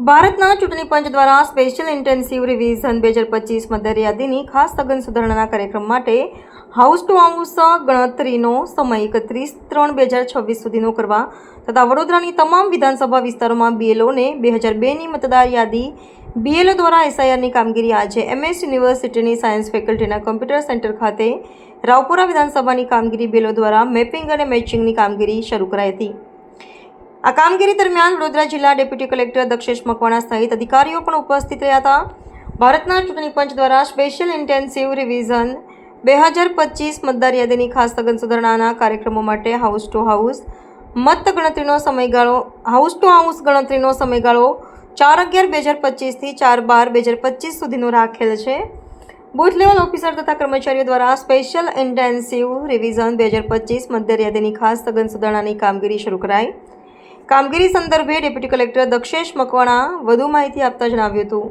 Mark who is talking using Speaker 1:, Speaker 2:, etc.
Speaker 1: ભારતના ચૂંટણી પંચ દ્વારા સ્પેશિયલ ઇન્ટેન્સિવ રિવિઝન બે હજાર પચીસ મતદાર યાદીની ખાસ સઘન સુધારણાના કાર્યક્રમ માટે હાઉસ ટુ હાઉસ ગણતરીનો સમય એકત્રીસ ત્રણ બે હજાર છવ્વીસ સુધીનો કરવા તથા વડોદરાની તમામ વિધાનસભા વિસ્તારોમાં બીએલઓને બે હજાર બેની મતદાર યાદી બીએલઓ દ્વારા એસઆઈઆરની કામગીરી આજે એમએસ યુનિવર્સિટીની સાયન્સ ફેકલ્ટીના કમ્પ્યુટર સેન્ટર ખાતે રાવપુરા વિધાનસભાની કામગીરી બીએલઓ દ્વારા મેપિંગ અને મેચિંગની કામગીરી શરૂ કરાઈ હતી. આ કામગીરી દરમિયાન વડોદરા જિલ્લા ડેપ્યુટી કલેક્ટર દક્ષેશ મકવાણા સહિત અધિકારીઓ પણ ઉપસ્થિત રહ્યા હતા. ભારતના ચૂંટણી પંચ દ્વારા સ્પેશિયલ ઇન્ટેન્સિવ રિવિઝન બે હજાર પચીસ મતદાર યાદીની ખાસ સઘન સુધારણાના કાર્યક્રમો માટે હાઉસ ટુ હાઉસ મત ગણતરીનો સમયગાળો, હાઉસ ટુ હાઉસ ગણતરીનો સમયગાળો ચાર અગિયાર બે હજાર પચીસથી ચાર બાર બે હજાર પચીસ સુધીનો રાખેલ છે. બુથ લેવલ ઓફિસર તથા કર્મચારીઓ દ્વારા સ્પેશિયલ ઇન્ટેન્સિવ રિવિઝન બે હજાર પચીસ મતદાર યાદીની ખાસ સઘન સુધારણાની કામગીરી શરૂ કરાઈ. કામગીરી સંદર્ભે ડેપ્યુટી કલેક્ટર દક્ષેશ મકવાણા વધુ માહિતી આપતા જણાવ્યું હતું.